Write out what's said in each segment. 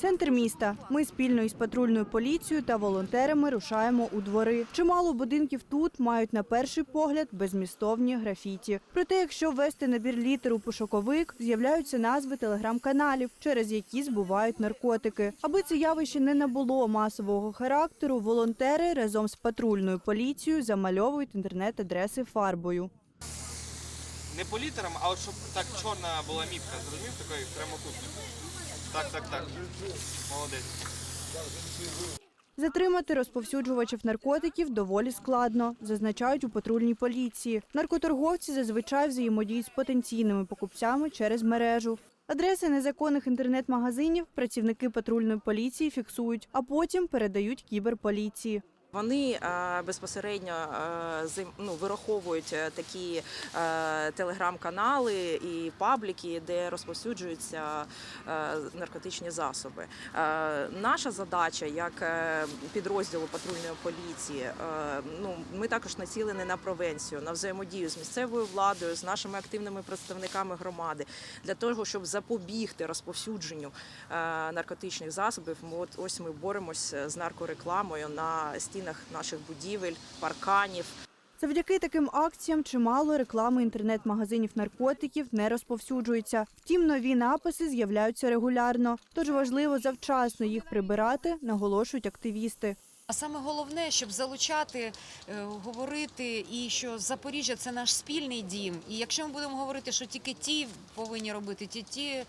Центр міста. Ми спільно із патрульною поліцією та волонтерами рушаємо у двори. Чимало будинків тут мають на перший погляд безмістовні графіті. Проте, якщо ввести набір літер у пошуковик, з'являються назви телеграм-каналів, через які збувають наркотики. Аби це явище не набуло масового характеру, волонтери разом з патрульною поліцією замальовують інтернет-адреси фарбою. Не по літерам, а от щоб так чорна була мітка. Зрозумів такий прямокутник? Так, так, так. Молодець. Затримати розповсюджувачів наркотиків доволі складно, зазначають у патрульній поліції. Наркоторговці зазвичай взаємодіють з потенційними покупцями через мережу. Адреси незаконних інтернет-магазинів працівники патрульної поліції фіксують, а потім передають кіберполіції. Вони е, безпосередньо е, ну, вираховують е, такі телеграм-канали і пабліки, де розповсюджуються наркотичні засоби. Наша задача як підрозділу патрульної поліції, ну ми також націлені на превенцію, на взаємодію з місцевою владою, з нашими активними представниками громади для того, щоб запобігти розповсюдженню наркотичних засобів. От ось ми боремося з наркорекламою на стінах наших будівель, парканів. Завдяки таким акціям чимало реклами інтернет-магазинів наркотиків не розповсюджується. Втім, нові написи з'являються регулярно, тож важливо завчасно їх прибирати, наголошують активісти. А саме головне, щоб залучати, е, говорити, і що Запоріжжя це наш спільний дім. І якщо ми будемо говорити, що тільки ті повинні робити, ті ті,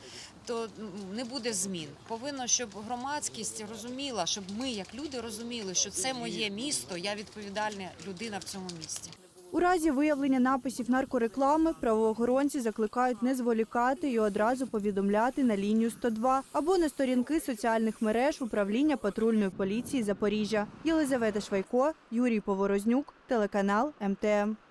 то не буде змін. Повинно, щоб громадськість розуміла, щоб ми, як люди, розуміли, що це моє місто, я відповідальна людина в цьому місті. У разі виявлення написів наркореклами правоохоронці закликають не зволікати і одразу повідомляти на лінію 102 або на сторінки соціальних мереж управління патрульної поліції Запоріжжя. Єлизавета Швайко, Юрій Поворознюк, телеканал МТМ.